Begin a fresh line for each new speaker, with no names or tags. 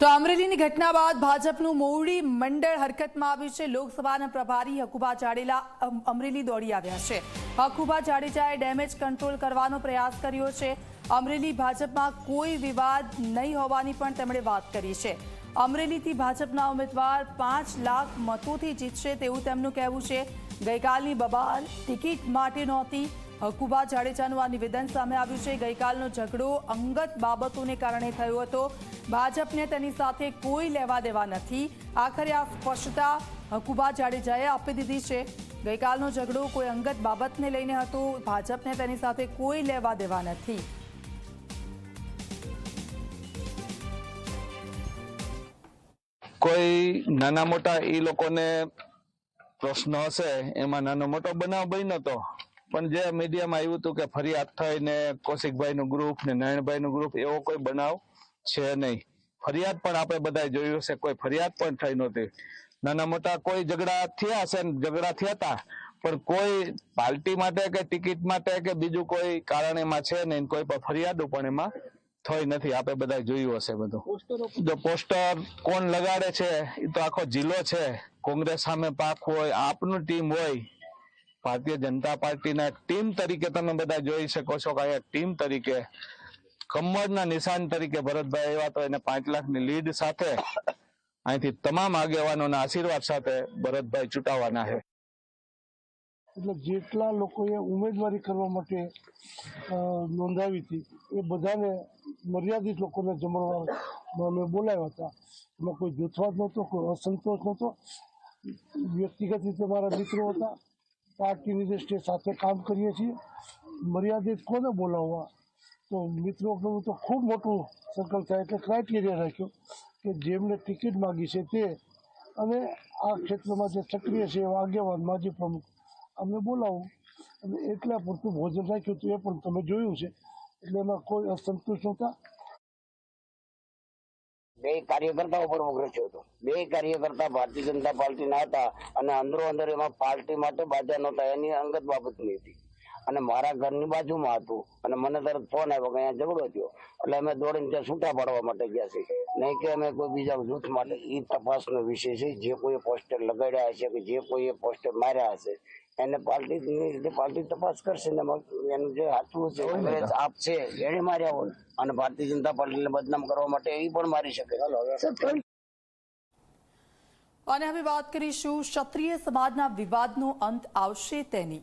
તો અમરેલીની ઘટના બાદ ભાજપનું મોવડી મંડળ હરકતમાં આવ્યું છે. લોકસભાના પ્રભારી હકુબા જાડેલા અમરેલી દોડી આવ્યા છે. હકુબા જાડેજાએ ડેમેજ કંટ્રોલ કરવાનો પ્રયાસ કર્યો છે. અમરેલી ભાજપમાં કોઈ વિવાદ નહીં હોવાની પણ તેમણે વાત કરી છે. અમરેલીથી ભાજપના ઉમેદવાર પાંચ લાખ મતોથી જીતશે તેવું તેમનું કહેવું છે. ગઈકાલની બબાલ ટિકિટ માટે નહોતી હકુબા જાડેજાનું આ નિવેદન સામે આવ્યું છે. ગઈકાલનો ઝઘડો અંગત બાબતોને કારણે થયો હતો. ભાજપને તેની સાથે કોઈ લેવા દેવા નથી. આખરે આ સ્પષ્ટતા હકુબા જાડેજાએ આપી દીધી છે. ગઈકાલનો ઝઘડો કોઈ અંગત બાબતને લઈને હતો. ભાજપને તેની સાથે કોઈ લેવા દેવા નથી.
કોઈ નાના મોટા એ લોકોને પ્રશ્ન હશે, એમાં નાનો મોટો બનાવ બન્યો તો પણ જે મીડિયામાં આવ્યું હતું કે ફરિયાદ કૌશિકભાઈ નું ગ્રુપ ને નારાયણભાઈ નું ગ્રુપ એવો કોઈ બનાવ છે નહીં. ફરિયાદ પણ આપણે બધા જોયું છે કોઈ ફરિયાદ પણ થઈ નહોતી. નાના મોટા કોઈ ઝઘડા થયા હશે ઝઘડા થયા હતા, પણ કોઈ પાર્ટી માટે કે ટિકિટ માટે કે બીજું કોઈ કારણ એમાં છે નહીં કોઈ પણ ફરિયાદો પણ એમાં થઈ નથી. આપણે બધા જોયું હશે બધું. જો પોસ્ટર કોણ લગાડે છે એ તો આખો જિલ્લો છે. કોંગ્રેસ સામે પાક હોય, આપનું ટીમ હોય ભારતીય જનતા પાર્ટીના ટીમ તરીકે તમે બધા જોઈ શકો છો કે અહીંયા ટીમ તરીકે, કમળના નિશાન તરીકે ભરતભાઈ આવ્યા તો એને પાંચ લાખની લીડ સાથે અહીંથી તમામ આગેવાનોના આશીર્વાદ સાથે ભરતભાઈ ચૂંટાવાના છે.
એટલે જેટલા લોકોએ ઉમેદવારી કરવા માટે નોંધાવી હતી, એ બધાને મર્યાદિત લોકોને જમણવા અમે બોલાવ્યા હતા. એમાં કોઈ જૂથવાદ નહોતો, કોઈ અસંતોષ નહોતો. વ્યક્તિગત રીતે મારા મિત્રો હતા. પાર્ટીની દ્રષ્ટિએ સાથે કામ કરીએ છીએ. મર્યાદિત કોને બોલાવવા? તો મિત્રોનું તો ખૂબ મોટું સર્કલ થાય એટલે ક્રાઇટેરિયા રાખ્યો કે જેમને ટિકિટ માગી છે તે અને આ ક્ષેત્રમાં જે સક્રિય છે એવા આગેવાન માજી પ્રમુખ, અમને બોલાવું. અને એટલા પૂરતું ભોજન રાખ્યું હતું એ પણ તમે જોયું છે. એટલે એમાં કોઈ અસંતુષ્ટ નહોતા.
બે કાર્યકર્તાઓ પર ઉગ્રસ્યો હતો. બે કાર્યકર્તા ભારતીય જનતા પાર્ટીના હતા અને અંદરો અંદર એમાં પાર્ટી માટે બાજા નહોતા એની અંગત બાબતની હતી. અને મારા ઘરની બાજુમાં હતું. અને મને તરત ફોન આવ્યો કે અહીંયા ઝઘડો થયો. એટલે અમે દોડીને ત્યાં છૂટા પાડવા માટે ગયા છે નહીં કે અમે કોઈ બીજા જૂથ માટે. એ તપાસનો વિષય છે. જે કોઈએ પોસ્ટર લગાડ્યા હશે કે જે કોઈએ પોસ્ટર માર્યા હશે એને પાર્ટી પાર્ટી તપાસ કરશે ને એનું જે હાથું છે કોંગ્રેસ આપ છે એને માર્યા હોય. અને ભારતીય જનતા પાર્ટીને બદનામ કરવા માટે એ પણ મારી શકે.
અને હવે વાત કરીશું ક્ષત્રિય સમાજના વિવાદનો અંત આવશે તેની.